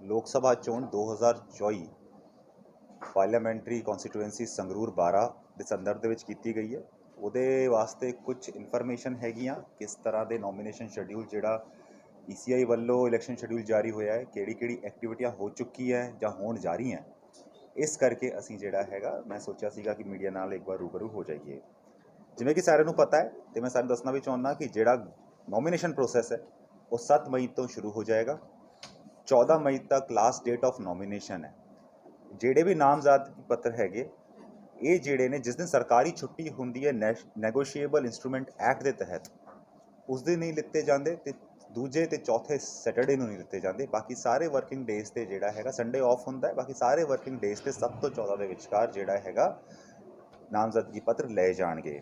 ਲੋਕ ਸਭਾ ਚੋਣ 2024 parliamentary constituency Sangrur 12 ਦੇ ਸੰਦਰਭ ਦੇ ਵਿੱਚ ਕੀਤੀ ਗਈ ਹੈ। ਉਹਦੇ ਵਾਸਤੇ ਕੁਝ ਇਨਫੋਰਮੇਸ਼ਨ ਹੈਗੀਆਂ, ਕਿਸ ਤਰ੍ਹਾਂ ਦੇ ਨੋਮੀਨੇਸ਼ਨ ਸ਼ੈਡਿਊਲ ਜਿਹੜਾ ECI ਵੱਲੋਂ ਇਲੈਕਸ਼ਨ ਸ਼ੈਡਿਊਲ ਜਾਰੀ ਹੋਇਆ ਹੈ ਕਿਹੜੀ ਕਿਹੜੀ ਐਕਟੀਵਿਟੀਆਂ ਹੋ ਚੁੱਕੀ ਹੈ ਜਾਂ ਹੋਣ ਜਾ ਰਹੀਆਂ ਇਸ ਕਰਕੇ ਅਸੀਂ ਜਿਹੜਾ ਹੈਗਾ, ਮੈਂ ਸੋਚਿਆ ਸੀਗਾ ਕਿ ਮੀਡੀਆ ਨਾਲ ਇੱਕ ਵਾਰ ਰੂਬਰੂ ਹੋ ਜਾਈਏ। ਜਿਵੇਂ ਕਿ ਸਾਰਿਆਂ ਨੂੰ ਪਤਾ ਹੈ ਤੇ ਮੈਂ ਸਾਰਿਆਂ ਦੱਸਣਾ ਵੀ ਚਾਹੁੰਦਾ ਕਿ ਜਿਹੜਾ ਨੋਮੀਨੇਸ਼ਨ ਪ੍ਰੋਸੈਸ ਹੈ, ਉਹ 7 ਮਈ ਤੋਂ ਸ਼ੁਰੂ ਹੋ ਜਾਏਗਾ। 14 ਮਈ ਤੱਕ ਲਾਸਟ ਡੇਟ ਆਫ ਨੋਮੀਨੇਸ਼ਨ ਹੈ। ਜਿਹੜੇ ਵੀ ਨਾਮਜ਼ਦ ਪੱਤਰ ਹੈਗੇ, ਇਹ ਜਿਹੜੇ ਨੇ, ਜਿਸ ਦਿਨ ਸਰਕਾਰੀ ਛੁੱਟੀ ਹੁੰਦੀ ਹੈ ਨੈਗੋਸ਼ੀਏਬਲ ਇਨਸਟਰੂਮੈਂਟ ਐਕਟ ਦੇ ਤਹਿਤ, ਉਸ ਦਿਨ ਨਹੀਂ ਲਿੱਤੇ ਜਾਂਦੇ ਤੇ ਦੂਜੇ ਤੇ ਚੌਥੇ ਸੈਟਰਡੇ ਨੂੰ ਨਹੀਂ ਲਿੱਤੇ ਜਾਂਦੇ। ਬਾਕੀ ਸਾਰੇ ਵਰਕਿੰਗ ਡੇਜ਼ ਤੇ ਜਿਹੜਾ ਹੈਗਾ ਸੰਡੇ ਆਫ ਹੁੰਦਾ ਹੈ। ਬਾਕੀ ਸਾਰੇ ਵਰਕਿੰਗ ਡੇਜ਼ ਤੇ 7 ਤੋਂ 14 ਦੇ ਵਿਚਕਾਰ ਜਿਹੜਾ ਹੈਗਾ, ਨਾਮਜ਼ਦਗੀ ਪੱਤਰ ਲਏ ਜਾਣਗੇ।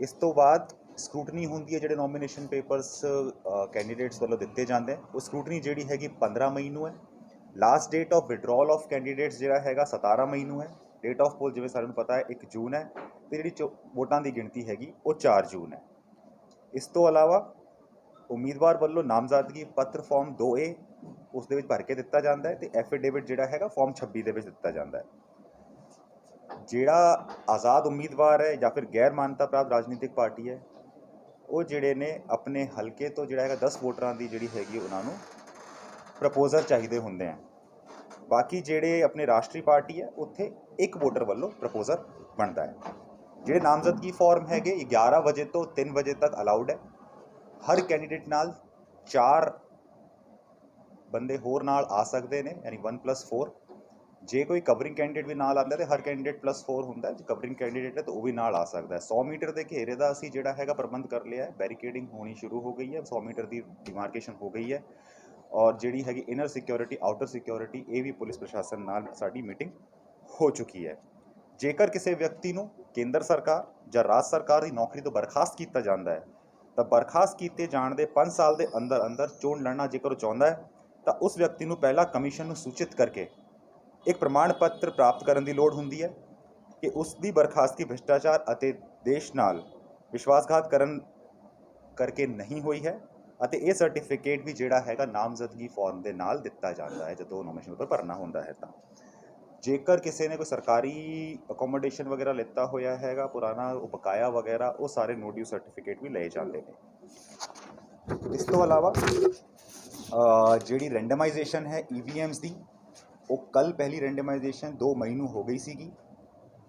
ਇਸ ਤੋਂ ਬਾਅਦ ਸਕ੍ਰੂਟਨੀ ਹੁੰਦੀ ਹੈ ਜਿਹੜੇ ਨੋਮੀਨੇਸ਼ਨ ਪੇਪਰਸ ਕੈਂਡੀਡੇਟਸ ਵੱਲੋਂ ਦਿੱਤੇ ਜਾਂਦੇ ਉਹ ਸਕ੍ਰੂਟਨੀ ਜਿਹੜੀ ਹੈਗੀ 15 ਮਈ ਨੂੰ ਹੈ। Last date of withdrawal of candidates ਜਿਹੜਾ ਹੈਗਾ 17 ਮਈ ਨੂੰ ਹੈ। ਡੇਟ ਆਫ ਪੋਲ ਜਿਵੇਂ ਸਾਰਿਆਂ ਨੂੰ ਪਤਾ ਹੈ 1 ਜੂਨ ਹੈ। ਤੇ ਜਿਹੜੀ ਚੋ- ਵੋਟਾਂ ਦੀ ਗਿਣਤੀ ਹੈਗੀ, ਉਹ 4 ਜੂਨ ਹੈ। ਇਸ ਤੋਂ ਇਲਾਵਾ ਉਮੀਦਵਾਰ ਵੱਲੋਂ ਨਾਮਜ਼ਦਗੀ ਪੱਤਰ ਫਾਰਮ 2A ਉਸ ਦੇ ਵਿੱਚ ਭਰ ਕੇ ਦਿੱਤਾ ਜਾਂਦਾ ਹੈ ਤੇ ਐਫੀਡੇਵਿਟ ਜਿਹੜਾ ਹੈਗਾ ਫਾਰਮ 26 ਦੇ ਵਿੱਚ ਦਿੱਤਾ ਜਾਂਦਾ ਹੈ। ਜਿਹੜਾ ਆਜ਼ਾਦ ਉਮੀਦਵਾਰ ਹੈ ਜਾਂ ਫਿਰ ਗੈਰ ਮਾਨਤਾ ਪ੍ਰਾਪਤ ਰਾਜਨੀਤਿਕ ਪਾਰਟੀ ਹੈ ਉਹ ਜਿਹੜੇ ਨੇ ਆਪਣੇ ਹਲਕੇ ਤੋਂ ਜਿਹੜਾ ਹੈਗਾ 10 ਵੋਟਰਾਂ ਦੀ ਜਿਹੜੀ ਹੈਗੀ ਉਹਨਾਂ ਨੂੰ ਪ੍ਰਪੋਜ਼ਲ ਚਾਹੀਦੇ ਹੁੰਦੇ ਆ। ਬਾਕੀ ਜਿਹੜੇ ਆਪਣੇ ਰਾਸ਼ਟਰੀ ਪਾਰਟੀ ਹੈ ਉੱਥੇ ਇੱਕ ਵੋਟਰ ਵੱਲੋਂ ਪ੍ਰਪੋਜ਼ਲ ਬਣਦਾ ਹੈ। ਜਿਹੜੇ ਨਾਮਜ਼ਦਗੀ ਫਾਰਮ ਹੈਗੇ, ਇਹ 11 ਵਜੇ ਤੋਂ 3 ਵਜੇ ਤੱਕ ਅਲਾਉਡ ਹੈ। ਹਰ ਕੈਂਡੀਡੇਟ ਨਾਲ 4 ਬੰਦੇ ਹੋਰ ਨਾਲ ਆ ਸਕਦੇ ਨੇ, ਯਾਨੀ 1+4 ਜੇ ਕੋਈ ਕਵਰਿੰਗ ਕੈਂਡੀਡੇਟ ਵੀ ਨਾਲ ਆਉਂਦਾ ਤੇ ਹਰ ਕੈਂਡੀਡੇਟ ਪਲੱਸ +4 ਹੁੰਦਾ ਜੇ ਕਵਰਿੰਗ ਕੈਂਡੀਡੇਟ ਹੈ ਤਾਂ ਉਹ ਵੀ ਨਾਲ ਆ ਸਕਦਾ ਹੈ। 100 ਮੀਟਰ ਦੇ ਘੇਰੇ ਦਾ ਅਸੀਂ ਜਿਹੜਾ ਹੈਗਾ ਪ੍ਰਬੰਧ ਕਰ ਲਿਆ ਹੈ। ਬੈਰੀਕੇਡਿੰਗ ਹੋਣੀ ਸ਼ੁਰੂ ਹੋ ਗਈ ਹੈ 100 ਮੀਟਰ ਦੀ ਡਿਮਾਰਕੇਸ਼ਨ ਹੋ ਗਈ ਹੈ ਔਰ ਜਿਹੜੀ ਹੈਗੀ ਇਨਰ ਸਿਕਿਉਰਿਟੀ ਆਊਟਰ ਸਿਕਿਉਰਿਟੀ ਇਹ ਵੀ ਪੁਲਿਸ ਪ੍ਰਸ਼ਾਸਨ ਨਾਲ ਸਾਡੀ ਮੀਟਿੰਗ ਹੋ ਚੁੱਕੀ ਹੈ। ਜੇਕਰ ਕਿਸੇ ਵਿਅਕਤੀ ਨੂੰ ਕੇਂਦਰ ਸਰਕਾਰ ਜਾਂ ਰਾਜ ਸਰਕਾਰ ਦੀ ਨੌਕਰੀ ਤੋਂ ਬਰਖਾਸਤ ਕੀਤਾ ਜਾਂਦਾ ਹੈ, ਤਾਂ ਬਰਖਾਸਤ ਕੀਤੇ ਜਾਣ ਦੇ 5 ਸਾਲ ਦੇ ਅੰਦਰ ਅੰਦਰ ਚੋਣ ਲੜਨਾ ਜੇਕਰ ਉਹ ਚਾਹੁੰਦਾ ਹੈ, ਤਾਂ ਉਸ ਵਿਅਕਤੀ ਨੂੰ ਪਹਿਲਾਂ ਕਮਿਸ਼ਨ ਨੂੰ ਸੂਚਿਤ ਕਰਕੇ ਇੱਕ ਪ੍ਰਮਾਣ ਪੱਤਰ ਪ੍ਰਾਪਤ ਕਰਨ ਦੀ ਲੋੜ ਹੁੰਦੀ ਹੈ ਕਿ ਉਸ ਦੀ ਬਰਖਾਸਤੀ ਭ੍ਰਿਸ਼ਟਾਚਾਰ ਅਤੇ ਦੇਸ਼ ਨਾਲ ਵਿਸ਼ਵਾਸਘਾਤ ਕਰਨ ਕਰਕੇ ਨਹੀਂ ਹੋਈ ਹੈ ਅਤੇ ਇਹ ਸਰਟੀਫਿਕੇਟ ਵੀ ਜਿਹੜਾ ਹੈਗਾ ਨਾਮਜ਼ਦਗੀ ਫਾਰਮ ਦੇ ਨਾਲ ਦਿੱਤਾ ਜਾਂਦਾ ਹੈ, ਜਦੋਂ ਨੋਮੀਨੇਸ਼ਨ ਪੇਪਰ ਭਰਨਾ ਹੁੰਦਾ ਹੈ ਤਾਂ। ਜੇਕਰ ਕਿਸੇ ਨੇ ਕੋਈ ਸਰਕਾਰੀ ਅਕੋਮੋਡੇਸ਼ਨ ਵਗੈਰਾ ਲਿੱਤਾ ਹੋਇਆ ਹੈਗਾ, ਪੁਰਾਣਾ ਉਹ ਬਕਾਇਆ ਵਗੈਰਾ, ਉਹ ਸਾਰੇ ਨੋ ਡਿਊ ਸਰਟੀਫਿਕੇਟ ਵੀ ਲਏ ਜਾਂਦੇ ਨੇ। ਇਸ ਤੋਂ ਇਲਾਵਾ ਜਿਹੜੀ ਰੈਂਡਮਾਈਜੇਸ਼ਨ ਹੈ EVMs ਦੀ ਉਹ ਕੱਲ ਪਹਿਲੀ ਰੈਂਡਮਾਈਜੇਸ਼ਨ 2 ਮਈ ਨੂੰ ਹੋ ਗਈ ਸੀਗੀ।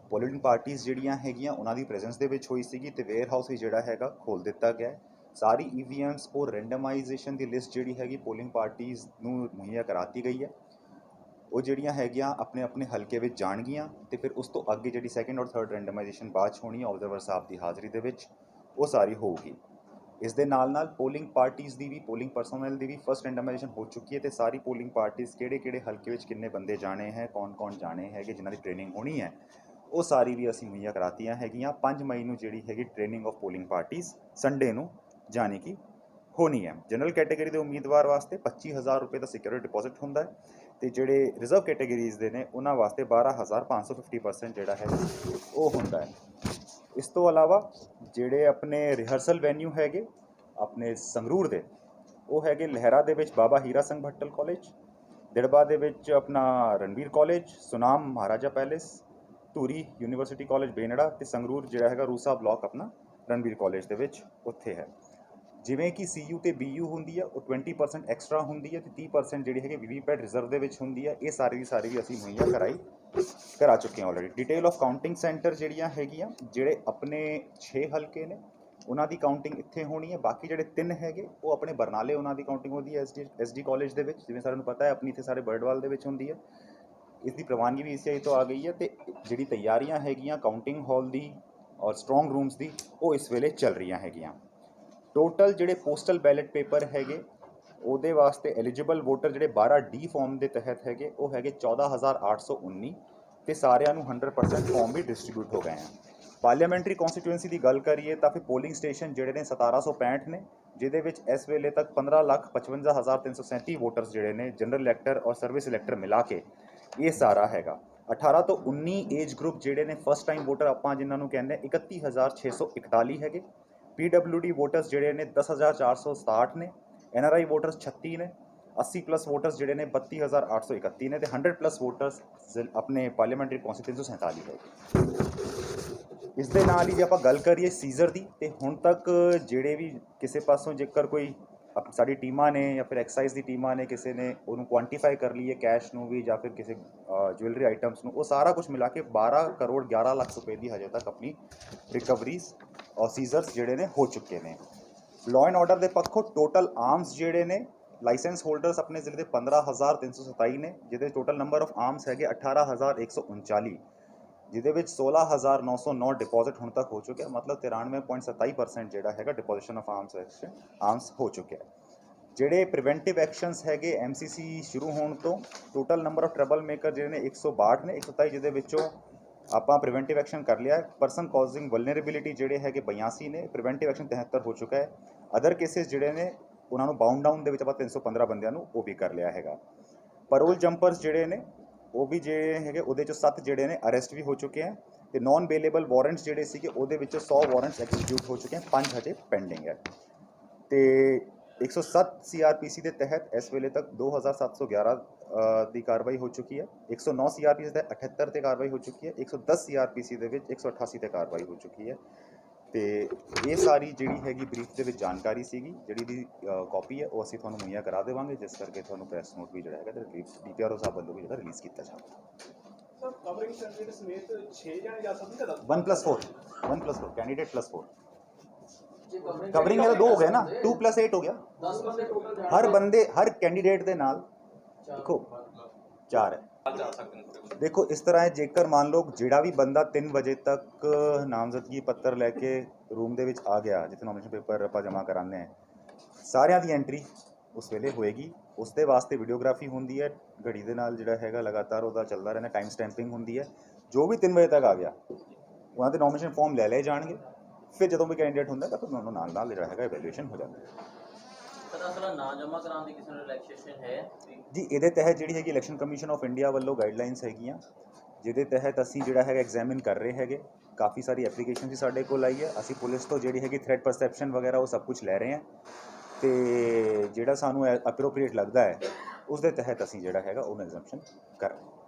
ਪੋਲਿਟਿਕਲ ਪਾਰਟੀਆਂ ਜਿਹੜੀਆਂ ਹੈਗੀਆਂ, ਉਹਨਾਂ ਦੀ ਪ੍ਰੈਜ਼ੈਂਸ ਦੇ ਵਿੱਚ ਹੋਈ ਸੀਗੀ ਤੇ ਵੇਅਰ ਹਾਊਸ ਵੀ ਜਿਹੜਾ ਹੈਗਾ ਖੋਲ ਦਿੱਤਾ ਗਿਆ ਹੈ। ਸਾਰੀ EVMs ਉਹ ਰੈਂਡਮਾਈਜੇਸ਼ਨ ਦੀ ਲਿਸਟ ਜਿਹੜੀ ਹੈਗੀ ਪੋਲਿੰਗ ਪਾਰਟੀਆਂ ਨੂੰ ਮੁਹੱਈਆ ਕਰਾਤੀ ਗਈ ਹੈ। ਉਹ ਜਿਹੜੀਆਂ ਹੈਗੀਆਂ ਆਪਣੇ ਆਪਣੇ ਹਲਕੇ ਵਿੱਚ ਜਾਣਗੀਆਂ ਤੇ ਫਿਰ ਉਸ ਤੋਂ ਅੱਗੇ ਜਿਹੜੀ ਸੈਕੰਡ ਔਰ ਥਰਡ ਰੈਂਡਮਾਈਜੇਸ਼ਨ ਬਾਅਦ 'ਚ ਹੋਣੀ ਹੈ ਆਬਜ਼ਰਵਰ ਸਾਹਿਬ ਦੀ ਹਾਜ਼ਰੀ ਦੇ ਵਿੱਚ ਉਹ ਸਾਰੀ ਹੋਊਗੀ। ਇਸ ਦੇ ਨਾਲ ਨਾਲ ਪੋਲਿੰਗ ਪਾਰਟੀਆਂ ਦੀ ਵੀ ਪੋਲਿੰਗ ਪਰਸਨਲ ਦੀ ਵੀ ਫਸਟ ਰੈਂਡਮਾਈਜੇਸ਼ਨ ਹੋ ਚੁੱਕੀ ਹੈ ਤੇ ਸਾਰੀ ਪੋਲਿੰਗ ਪਾਰਟੀਆਂ ਕਿਹੜੇ ਕਿਹੜੇ ਹਲਕੇ ਵਿੱਚ ਕਿੰਨੇ ਬੰਦੇ ਜਾਣੇ ਹੈ, ਕੌਣ ਕੌਣ ਜਾਣੇ ਹੈਗੇ, ਜਿਨ੍ਹਾਂ ਦੀ ਟ੍ਰੇਨਿੰਗ ਹੋਣੀ ਹੈ, ਉਹ ਸਾਰੀ ਵੀ ਅਸੀਂ ਮੁਹੱਈਆ ਕਰਾਤੀਆਂ ਹੈਗੀਆਂ। 5 ਮਈ ਨੂੰ ਜਿਹੜੀ ਹੈਗੀ ਟ੍ਰੇਨਿੰਗ ਆਫ ਪੋਲਿੰਗ ਪਾਰਟੀਆਂ ਸੰਡੇ ਨੂੰ ਜਾਣੀ ਕਿ ਹੋਣੀ ਹੈ। ਜਨਰਲ ਕੈਟਾਗਰੀ ਦੇ ਉਮੀਦਵਾਰ ਵਾਸਤੇ 25000 ਰੁਪਏ ਦਾ ਸਿਕਿਉਰਿਟੀ ਡਿਪੋਜ਼ਿਟ ਹੁੰਦਾ ਹੈ ਤੇ ਜਿਹੜੇ ਰਿਜ਼ਰਵ ਕੈਟਾਗਰੀਜ਼ ਦੇ ਨੇ, ਉਹਨਾਂ ਵਾਸਤੇ 12550% ਜਿਹੜਾ ਹੈ, ਉਹ ਹੁੰਦਾ ਹੈ। ਇਸ ਤੋਂ ਇਲਾਵਾ ਜਿਹੜੇ ਆਪਣੇ ਰਿਹਰਸਲ ਵੈਨਿਊ ਹੈਗੇ, ਆਪਣੇ ਸੰਗਰੂਰ ਦੇ, ਉਹ ਹੈਗੇ ਲਹਿਰਾ ਦੇ ਵਿੱਚ ਬਾਬਾ ਹੀਰਾ ਸਿੰਘ ਭੱਟਲ ਕਾਲਜ ਦਿੜਬਾ ਦੇ ਵਿੱਚ ਆਪਣਾ Ranvir College Sunam Maharaja Palace Dhuri University College Benra ਤੇ ਸੰਗਰੂਰ ਜਿਹੜਾ ਹੈਗਾ ਰੂਸਾ ਬਲਾਕ ਆਪਣਾ ਰਣਵੀਰ ਕਾਲਜ ਦੇ ਵਿੱਚ ਉੱਥੇ ਹੈ। ਜਿਵੇਂ ਕਿ CU ਤੇ BU ਹੁੰਦੀ ਹੈ ਉਹ 20% ਐਕਸਟਰਾ ਹੁੰਦੀ ਹੈ ਤੇ 30% ਜਿਹੜੀ ਹੈਗੀ ਵੀਵੀਪੈਟ ਰਿਜ਼ਰਵ ਦੇ ਵਿੱਚ ਹੁੰਦੀ ਹੈ ਇਹ ਸਾਰੀ ਦੀ ਸਾਰੀ ਵੀ ਅਸੀਂ ਮੁਹੱਈਆ ਕਰਾਈ। ਕਰਾ ਚੁੱਕੇ ਹਾਂ already detail of counting centre ਜਿਹੜੀਆਂ ਹੈਗੀਆਂ, ਜਿਹੜੇ ਆਪਣੇ 6 ਹਲਕੇ ਨੇ, ਉਹਨਾਂ ਦੀ ਕਾਊਂਟਿੰਗ ਇੱਥੇ ਹੋਣੀ ਹੈ। ਬਾਕੀ ਜਿਹੜੇ ਤਿੰਨ ਹੈਗੇ, ਉਹ ਆਪਣੇ ਬਰਨਾਲੇ ਉਹਨਾਂ ਦੀ ਕਾਊਂਟਿੰਗ ਹੁੰਦੀ ਹੈ ਐਸਡੀ ਐਸਡੀ ਕਾਲਜ ਦੇ ਵਿੱਚ। ਜਿਵੇਂ ਸਾਰਿਆਂ ਨੂੰ ਪਤਾ ਹੈ, ਆਪਣੀ ਇੱਥੇ ਸਾਰੇ ਬਰਡਵਾਲ ਦੇ ਵਿੱਚ ਹੁੰਦੀ ਹੈ। ਇਸ ਦੀ ਪ੍ਰਵਾਨਗੀ ਵੀ ECI ਤੋਂ ਆ ਗਈ ਹੈ ਤੇ ਜਿਹੜੀ ਤਿਆਰੀਆਂ ਹੈਗੀਆਂ ਕਾਊਂਟਿੰਗ ਹਾਲ ਦੀ ਔਰ ਸਟਰੋਂਗ ਰੂਮਸ ਦੀ, ਉਹ ਇਸ ਵੇਲੇ ਚੱਲ ਰਹੀਆਂ ਹੈਗੀਆਂ। ਟੋਟਲ ਜਿਹੜੇ ਪੋਸਟਲ ਬੈਲਟ ਪੇਪਰ ਹੈਗੇ ਉਹਦੇ ਵਾਸਤੇ ਐਲੀਜੀਬਲ ਵੋਟਰ ਜਿਹੜੇ 12D ਫਾਰਮ ਦੇ ਤਹਿਤ ਹੈਗੇ, ਉਹ ਹੈਗੇ 14819 ਤੇ ਸਾਰਿਆਂ ਨੂੰ 100% ਫਾਰਮ ਵੀ ਡਿਸਟ੍ਰੀਬਿਊਟ ਹੋ ਗਏ ਆ। ਪਾਰਲੀਮੈਂਟਰੀ ਕਨਸਟੀਟੂਐਂਸੀ ਦੀ ਗੱਲ ਕਰੀਏ ਤਾਂ ਫਿਰ ਪੋਲਿੰਗ ਸਟੇਸ਼ਨ ਜਿਹੜੇ ਨੇ 1765 ਨੇ, ਜਿਹਦੇ ਵਿੱਚ ਇਸ ਵੇਲੇ ਤੱਕ 1555337 ਵੋਟਰਸ ਜਿਹੜੇ ਨੇ ਜਨਰਲ ਇਲੈਕਟਰ ਔਰ ਸਰਵਿਸ ਇਲੈਕਟਰ ਮਿਲਾ ਕੇ ਇਹ ਸਾਰਾ ਹੈਗਾ। 18 ਤੋਂ 19 ਏਜ ਗਰੁੱਪ ਜਿਹੜੇ ਨੇ ਫਸਟ ਟਾਈਮ ਵੋਟਰ ਆਪਾਂ ਜਿਨ੍ਹਾਂ ਨੂੰ ਕਹਿੰਦੇ ਆ 31641 ਹੈਗੇ। PWD ਵੋਟਰਸ ਜਿਹੜੇ ਨੇ 10467 ਨੇ। ਐੱਨ ਆਰ ਆਈ ਵੋਟਰਸ 36 ਨੇ 80 ਪਲੱਸ ਵੋਟਰਸ ਜਿਹੜੇ ਨੇ 32831 ਨੇ ਤੇ 100 ਪਲੱਸ ਵੋਟਰਸ ਆਪਣੇ ਪਾਰਲੀਮੈਂਟਰੀ ਕਨਸਟੀਟਿਊਂਸੀ 47 ਹੈ ਇਸ ਦੇ ਨਾਲ ਹੀ ਜੇ ਆਪਾਂ ਗੱਲ ਕਰੀਏ ਸੀਜ਼ਰ ਦੀ, ਤੇ ਹੁਣ ਤੱਕ ਜਿਹੜੇ ਵੀ ਕਿਸੇ ਪਾਸੋਂ ਜੇਕਰ ਕੋਈ ਸਾਡੀ ਟੀਮਾਂ ਨੇ ਜਾਂ ਫਿਰ ਐਕਸਾਈਜ਼ ਦੀ ਟੀਮਾਂ ਨੇ ਕਿਸੇ ਨੇ ਉਹਨੂੰ ਕੁਆਂਟੀਫਾਈ ਕਰ ਲਈਏ ਕੈਸ਼ ਨੂੰ ਵੀ ਜਾਂ ਫਿਰ ਕਿਸੇ ਜੁਐਲਰੀ ਆਈਟਮਸ ਨੂੰ, ਉਹ ਸਾਰਾ ਕੁਝ ਮਿਲਾ ਕੇ 12 ਕਰੋੜ 11 ਲੱਖ ਰੁਪਏ ਦੀ ਹਜੇ ਤੱਕ ਆਪਣੀ ਰਿਕਵਰੀਜ਼ ਔਰ ਸੀਜ਼ਰਸ ਜਿਹੜੇ ਨੇ ਹੋ ਚੁੱਕੇ ਨੇ। ਲਾਅ ਐਂਡ ਆਰਡਰ ਦੇ ਪੱਖੋਂ ਟੋਟਲ ਆਰਮਸ ਜਿਹੜੇ ਨੇ, ਲਾਇਸੈਂਸ ਹੋਲਡਰਸ ਆਪਣੇ ਜ਼ਿਲ੍ਹੇ ਦੇ 15327 ਨੇ, ਜਿਹਦੇ ਟੋਟਲ ਨੰਬਰ ਆਫ ਆਰਮਸ ਹੈਗੇ 18139 ਜਿਹਦੇ ਵਿੱਚ 16909 ਡਿਪੋਜ਼ਿਟ ਹੁਣ ਤੱਕ ਹੋ ਚੁੱਕਿਆ, ਮਤਲਬ 93.27% ਜਿਹੜਾ ਹੈਗਾ deposition of arms action arms ਹੋ ਚੁੱਕਿਆ ਜਿਹੜੇ ਪ੍ਰੀਵੈਂਟਿਵ ਐਕਸ਼ਨਸ ਹੈਗੇ ਐਮਸੀਸੀ ਸ਼ੁਰੂ ਹੋਣ ਤੋਂ total number of trouble maker ਜਿਹੜੇ ਨੇ 162 ਨੇ 127 ਜਿਹਦੇ ਵਿੱਚੋਂ ਆਪਾਂ ਪ੍ਰੀਵੈਂਟਿਵ ਐਕਸ਼ਨ ਕਰ ਲਿਆ ਪਰਸਨ ਕਾਜ਼ਿੰਗ ਵਲਨਰੇਬਿਲਿਟੀ ਜਿਹੜੇ ਹੈਗੇ 82 ਨੇ ਪ੍ਰੀਵੈਂਟਿਵ ਐਕਸ਼ਨ 73 ਹੋ ਚੁੱਕਾ ਹੈ। ਅਦਰ ਕੇਸਿਸ ਜਿਹੜੇ ਨੇ ਉਹਨਾਂ ਨੂੰ ਬਾਉਂਡ ਡਾਊਨ ਦੇ ਵਿੱਚ ਆਪਾਂ 315 ਬੰਦਿਆਂ ਨੂੰ ਉਹ ਵੀ ਕਰ ਲਿਆ ਹੈਗਾ। ਪਰੋਲ ਜੰਪਰਸ ਜਿਹੜੇ ਨੇ ਉਹ ਵੀ ਜਿਹੜੇ ਹੈਗੇ ਉਹਦੇ ਚੋਂ 7 ਜਿਹੜੇ ਨੇ ਅਰੈਸਟ ਵੀ ਹੋ ਚੁੱਕੇ ਹੈ ਤੇ ਨਾਨ ਬੇਲੇਬਲ ਵਾਰੰਟਸ ਜਿਹੜੇ ਸੀਗੇ ਉਹਦੇ ਵਿੱਚੋਂ 100 ਵਾਰੰਟਸ ਐਗਜ਼ੀਕਿਊਟ ਹੋ ਚੁੱਕੇ ਹਨ 5 ਹਜੇ ਪੈਂਡਿੰਗ ਹੈ। ਤੇ 107 ਸੀਆਰਪੀਸੀ ਦੇ ਤਹਿਤ ਇਸ ਵੇਲੇ ਤੱਕ 2711 ਅ, ਦੀ ਕਾਰਵਾਈ ਹੋ ਚੁੱਕੀ ਹੈ। 109 ਸੀਆਰਪੀਸੀ ਦੇ 78 ਤੇ ਕਾਰਵਾਈ ਹੋ ਚੁੱਕੀ ਹੈ। 110 ਸੀਆਰਪੀਸੀ ਦੇ ਵਿੱਚ 188 ਤੇ ਕਾਰਵਾਈ ਹੋ ਚੁੱਕੀ ਹੈ। ਤੇ ਇਹ ਸਾਰੀ ਜਿਹੜੀ ਹੈਗੀ ਬਰੀਫ ਦੇ ਵਿੱਚ ਜਾਣਕਾਰੀ ਸੀਗੀ ਜਿਹੜੀ ਦੀ ਕਾਪੀ ਹੈ ਉਹ ਅਸੀਂ ਤੁਹਾਨੂੰ ਮੁਹੱਈਆ ਕਰਾ ਦੇਵਾਂਗੇ ਜਿਸ ਕਰਕੇ ਤੁਹਾਨੂੰ ਪ੍ਰੈਸ ਨੋਟ ਵੀ ਜਿਹੜਾ ਹੈਗਾ ਤੇ ਰਿਲੀਜ਼ ਡੀਪੀਆਰਓ ਸਾਹਿਬ ਵੱਲੋਂ ਵੀ ਜਿਹੜਾ ਰਿਲੀਜ਼ ਕੀਤਾ ਜਾਵੇ। ਸਰ ਕਵਰਿੰਗ ਸਰਟੀਫਿਕੇਟ ਸਮੇਤ 6 ਜਣੇ ਜਾ ਸਕਦੇ 1+4 1+4 ਕੈਂਡੀਡੇਟ +4 ਕਵਰਿੰਗ ਮੇਰਾ 2 ਹੋ ਗਿਆ ਨਾ? 2 8 ਹੋ ਗਿਆ। 10 ਬੰਦੇ ਟੋਟਲ ਹਰ ਬੰਦੇ ਹਰ ਕੈਂਡੀਡੇਟ ਦੇ ਨਾਲ ਦੇਖੋ, ਚਾਰ ਹੈ। ਦੇਖੋ, ਇਸ ਤਰ੍ਹਾਂ ਹੈ, ਜੇਕਰ ਮੰਨ ਲਓ ਜਿਹੜਾ ਵੀ ਬੰਦਾ 3 ਵਜੇ ਤੱਕ ਨਾਮਜ਼ਦਗੀ ਪੱਤਰ ਲੈ ਕੇ ਰੂਮ ਦੇ ਵਿੱਚ ਆ ਗਿਆ, ਜਿੱਥੇ ਨੋਮੀਨੇਸ਼ਨ ਪੇਪਰ ਆਪਾਂ ਜਮ੍ਹਾਂ ਕਰਾਉਂਦੇ ਹਾਂ, ਸਾਰਿਆਂ ਦੀ ਐਂਟਰੀ ਉਸ ਵੇਲੇ ਹੋਏਗੀ। ਉਸ ਦੇ ਵਾਸਤੇ ਵੀਡੀਓਗ੍ਰਾਫੀ ਹੁੰਦੀ ਹੈ, ਘੜੀ ਦੇ ਨਾਲ ਜਿਹੜਾ ਹੈਗਾ ਲਗਾਤਾਰ ਉਹਦਾ ਚੱਲਦਾ ਰਹਿੰਦਾ ਟਾਈਮ ਸਟੈਂਪਿੰਗ ਹੁੰਦੀ ਹੈ। ਜੋ ਵੀ 3 ਵਜੇ ਤੱਕ ਆ ਗਿਆ, ਉਹਨਾਂ ਦੇ ਨੋਮੀਨੇਸ਼ਨ ਫਾਰਮ ਲੈ ਲਏ ਜਾਣਗੇ। ਫਿਰ ਜਦੋਂ ਵੀ ਕੈਂਡੀਡੇਟ ਹੁੰਦਾ ਤਾਂ ਫਿਰ ਉਹਨਾਂ ਨੂੰ ਨਾਲ ਨਾਲ ਜਿਹੜਾ ਹੈਗਾ ਇਵੈਲੂਏਸ਼ਨ ਹੋ ਜਾਂਦਾ ਹੈ। ਸਰ ਅਸਲਾ ਨਾ ਜਮਾ ਕਰਾਉਣ ਦੀ ਕਿਸੇ ਨੂੰ ਰਿਲੈਕਸੇਸ਼ਨ ਹੈ ਜੀ, ਇਹਦੇ ਤਹਿਤ ਜਿਹੜੀ ਹੈਗੀ ਇਲੈਕਸ਼ਨ ਕਮਿਸ਼ਨ ਆਫ ਇੰਡੀਆ ਵੱਲੋਂ ਗਾਈਡਲਾਈਨਸ ਹੈਗੀਆਂ, ਜਿਹਦੇ ਤਹਿਤ ਅਸੀਂ ਜਿਹੜਾ ਹੈਗਾ ਐਗਜ਼ਾਮਿਨ ਕਰ ਰਹੇ ਹੈਗੇ। ਕਾਫੀ ਸਾਰੀ ਐਪਲੀਕੇਸ਼ਨ ਵੀ ਸਾਡੇ ਕੋਲ ਆਈ ਹੈ। ਅਸੀਂ ਪੁਲਿਸ ਤੋਂ ਜਿਹੜੀ ਹੈਗੀ ਥ੍ਰੈਟ ਪਰਸੈਪਸ਼ਨ ਵਗੈਰਾ ਉਹ ਸਭ ਕੁਝ ਲੈ ਰਹੇ ਹਾਂ। ਤੇ ਜਿਹੜਾ ਸਾਨੂੰ ਐਪਰੋਪ੍ਰੀਏਟ ਲੱਗਦਾ ਹੈ ਉਸ ਦੇ ਤਹਿਤ ਅਸੀਂ ਜਿਹੜਾ ਹੈਗਾ ਉਹਨੂੰ ਐਗਜ਼ਾਮਸ਼ਨ ਕਰ ਰਹੇ ਹਾਂ।